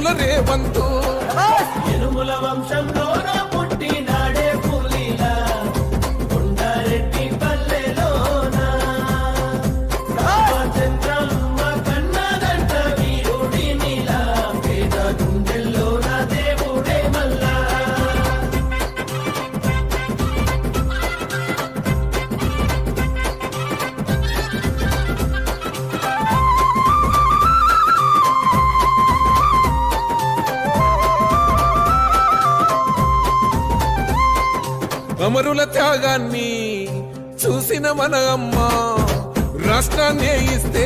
ఎరుముల రేవంతు. ఎరుముల వంశంలో అమరుల త్యాగాన్ని చూసిన మన అమ్మ రాష్ట్రాన్ని ఇస్తే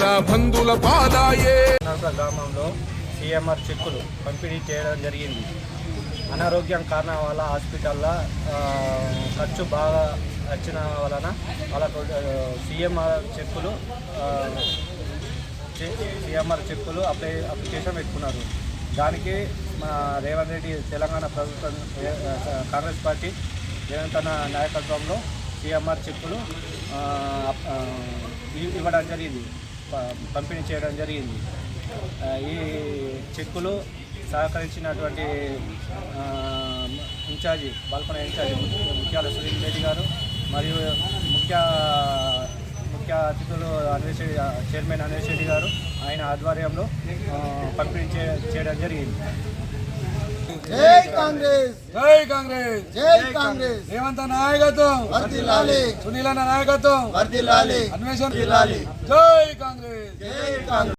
రా బంధుల పాదాయే. గ్రామంలో సిఎంఆర్ చెక్కులు పంపిణీ చేయడం జరిగింది. అనారోగ్యం కారణం వల్ల హాస్పిటల్లో ఖర్చు బాగా వచ్చిన వలన వాళ్ళకు సిఎంఆర్ చెక్కులు సిఎంఆర్ చెక్కులు అప్లై అప్లికేషన్ పెట్టుకున్నారు. దానికి మన రేవంత్ రెడ్డి తెలంగాణ ప్రభుత్వం కాంగ్రెస్ పార్టీ రేవంత్ అన్న నాయకత్వంలో సిఎంఆర్ చెక్కులు ఇవ్వడం జరిగింది. పంపిణీ చేయడం జరిగింది. ఈ చెక్కులు సహకరించినటువంటి ఇన్ఛార్జి బాల్కొన ఇన్ఛార్జి ము- సునీల్ రెడ్డి గారు మరియు ముఖ్య ముఖ్య అతిథులు అన్వేష్ చైర్మన్ అన్వేష్ రెడ్డి గారు ఆయన ఆధ్వర్యంలో పంపిణీ చే- చేయడం జరిగింది. జై కాంగ్రెస్. జై కాంగ్రెస్. జై కాంగ్రెస్. రేవంత్ నాయకత్వం. వర్ధిల్లాలి సునీల్ అన్న నాయకత్వం. వర్ధిల్లాలి అన్వేషణ జై కాంగ్రెస్. జై కాంగ్రెస్.